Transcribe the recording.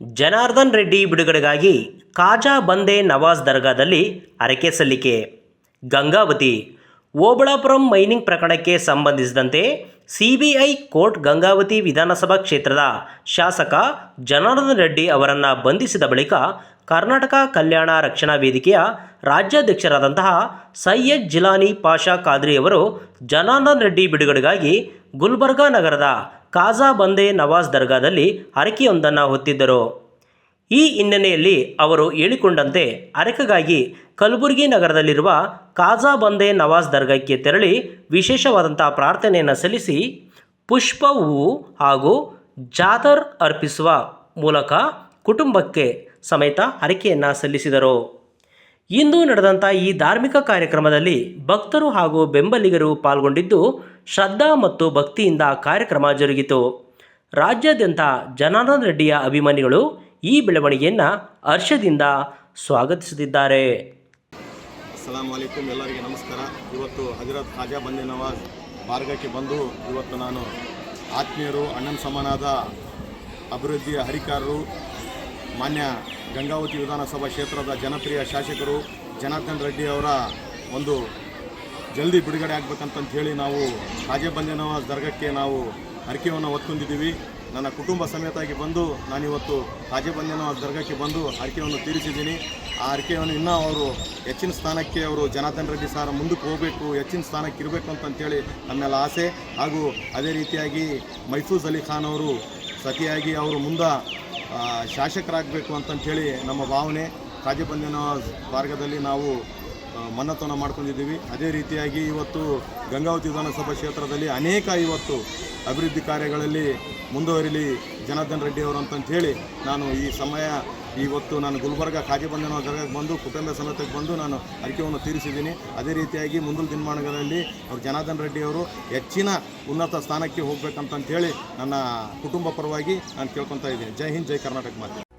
ಜನಾರ್ದನ್ ರೆಡ್ಡಿ ಬಿಡುಗಡೆಗಾಗಿ ಕಾಜಾ ಬಂದೆ ನವಾಜ್ ದರ್ಗಾದಲ್ಲಿ ಅರಕೆ ಸಲ್ಲಿಕೆ. ಗಂಗಾವತಿ, ಓಬಳಾಪುರಂ ಮೈನಿಂಗ್ ಪ್ರಕರಣಕ್ಕೆ ಸಂಬಂಧಿಸಿದಂತೆ ಸಿಬಿಐ ಕೋರ್ಟ್ ಗಂಗಾವತಿ ವಿಧಾನಸಭಾ ಕ್ಷೇತ್ರದ ಶಾಸಕ ಜನಾರ್ದನ್ ರೆಡ್ಡಿ ಅವರನ್ನು ಬಂಧಿಸಿದ ಬಳಿಕ ಕರ್ನಾಟಕ ಕಲ್ಯಾಣ ರಕ್ಷಣಾ ವೇದಿಕೆಯ ರಾಜ್ಯಾಧ್ಯಕ್ಷರಾದಂತಹ ಸೈಯದ್ ಜಿಲಾನಿ ಪಾಷಾ ಖಾದ್ರಿ ಅವರು ಜನಾರ್ದನ್ ರೆಡ್ಡಿ ಬಿಡುಗಡೆಗಾಗಿ ಗುಲ್ಬರ್ಗಾ ನಗರದ ಕಾಜಾ ಬಂದೆ ನವಾಜ್ ದರ್ಗಾದಲ್ಲಿ ಹರಕೆಯೊಂದನ್ನು ಹೊತ್ತಿದ್ದರು. ಈ ಹಿನ್ನೆಲೆಯಲ್ಲಿ ಅವರು ಹೇಳಿಕೊಂಡಂತೆ ಅರಕೆಗಾಗಿ ಕಲಬುರಗಿ ನಗರದಲ್ಲಿರುವ ಕಾಜಾ ಬಂದೆ ನವಾಜ್ ದರ್ಗಾಕ್ಕೆ ತೆರಳಿ ವಿಶೇಷವಾದಂಥ ಪ್ರಾರ್ಥನೆಯನ್ನು ಸಲ್ಲಿಸಿ ಪುಷ್ಪ ಹಾಗೂ ಜಾದರ್ ಅರ್ಪಿಸುವ ಮೂಲಕ ಕುಟುಂಬಕ್ಕೆ ಸಮೇತ ಹರಕೆಯನ್ನು ಸಲ್ಲಿಸಿದರು. ಇಂದು ನಡೆದಂಥ ಈ ಧಾರ್ಮಿಕ ಕಾರ್ಯಕ್ರಮದಲ್ಲಿ ಭಕ್ತರು ಹಾಗೂ ಬೆಂಬಲಿಗರು ಪಾಲ್ಗೊಂಡಿದ್ದು ಶ್ರದ್ಧಾ ಮತ್ತು ಭಕ್ತಿಯಿಂದ ಕಾರ್ಯಕ್ರಮ ಜರುಗಿತು. ರಾಜ್ಯಾದ್ಯಂತ ಜನಾರ್ದನ ರೆಡ್ಡಿಯ ಅಭಿಮಾನಿಗಳು ಈ ಬೆಳವಣಿಗೆಯನ್ನು ಹರ್ಷದಿಂದ ಸ್ವಾಗತಿಸುತ್ತಿದ್ದಾರೆ. ಎಲ್ಲರಿಗೆ ನಮಸ್ಕಾರ. ಇವತ್ತು ಹಜರತ್ ಖಾಜಾ ಬಂದೆ ನವಾಜ್ ಮಾರ್ಗಕ್ಕೆ ಬಂದು ಇವತ್ತು ನಾನು ಆತ್ಮೀಯರು, ಅಣ್ಣನ ಸಮಾನಾದ ಅಭಿವೃದ್ಧಿಯ ಹರಿಕಾರರು ಮಾನ್ಯ ಗಂಗಾವತಿ ವಿಧಾನಸಭಾ ಕ್ಷೇತ್ರದ ಜನಪ್ರಿಯ ಶಾಸಕರು ಜನಾರ್ದನ್ ರೆಡ್ಡಿ ಅವರ ಒಂದು ಜಲ್ದಿ ಬಿಡುಗಡೆ ಆಗ್ಬೇಕಂತಂತ ಹೇಳಿ ನಾವು ನವಾಜ್ ದರ್ಗಕ್ಕೆ ನಾವು ಹರಕೆಯನ್ನು ಹೊತ್ಕೊಂಡಿದ್ದೀವಿ. ನನ್ನ ಕುಟುಂಬ ಸಮೇತಾಗಿ ಬಂದು ನಾನಿವತ್ತು ನವಾಜ್ ದರ್ಗಕ್ಕೆ ಬಂದು ಹರಕೆಯನ್ನು ತೀರಿಸಿದ್ದೀನಿ. ಆ ಹರಕೆಯನ್ನು ಇನ್ನೂ ಅವರು ಹೆಚ್ಚಿನ ಸ್ಥಾನಕ್ಕೆ ಅವರು ಜನಾರ್ದನ್ ರೆಡ್ಡಿ ಸಾರ್ ಮುಂದಕ್ಕೆ ಹೋಗಬೇಕು, ಹೆಚ್ಚಿನ ಸ್ಥಾನಕ್ಕೆ ಇರಬೇಕು ಅಂತಂತೇಳಿ ನಮ್ಮೆಲ್ಲ ಆಸೆ. ಹಾಗೂ ಅದೇ ರೀತಿಯಾಗಿ ಮೈಸೂಜ್ ಅಲಿ ಖಾನ್ ಅವರು ಸತಿಯಾಗಿ ಅವರು ಮುಂದೆ ಶಾಸಕರಾಗಬೇಕು ಅಂತಂಥೇಳಿ ನಮ್ಮ ಭಾವನೆ. ಖಾಜಾ ಮಾರ್ಗದಲ್ಲಿ ನಾವು ಮನ್ನತನ ಮಾಡ್ಕೊಂಡಿದ್ದೀವಿ. ಅದೇ ರೀತಿಯಾಗಿ ಇವತ್ತು ಗಂಗಾವತಿ ವಿಧಾನಸಭಾ ಕ್ಷೇತ್ರದಲ್ಲಿ ಅನೇಕ ಇವತ್ತು ಅಭಿವೃದ್ಧಿ ಕಾರ್ಯಗಳಲ್ಲಿ ಮುಂದುವರಿಲಿ ಜನಾರ್ದನ್ ರೆಡ್ಡಿ ಅವರು ಅಂತಂತ ಹೇಳಿ ನಾನು ಈ ಸಮಯ ಇವತ್ತು ನಾನು ಗುಲ್ಬರ್ಗ ಕಾಜಿಬಂಧನ ಜಾಗಕ್ಕೆ ಬಂದು, ಕುಟುಂಬ ಸಮೇತಕ್ಕೆ ಬಂದು ನಾನು ಅರಿಕೆಯನ್ನು ತೀರಿಸಿದ್ದೀನಿ. ಅದೇ ರೀತಿಯಾಗಿ ಮುಂದಿನ ದಿನಮಾನಗಳಲ್ಲಿ ಅವರು ಜನಾರ್ದನ್ ರೆಡ್ಡಿ ಅವರು ಹೆಚ್ಚಿನ ಉನ್ನತ ಸ್ಥಾನಕ್ಕೆ ಹೋಗ್ಬೇಕಂತಂತ ಹೇಳಿ ನನ್ನ ಕುಟುಂಬ ಪರವಾಗಿ ನಾನು ಕೇಳ್ಕೊತಾ ಇದ್ದೀನಿ. ಜೈ ಹಿಂದ್, ಜೈ ಕರ್ನಾಟಕ ಮಾತೆ.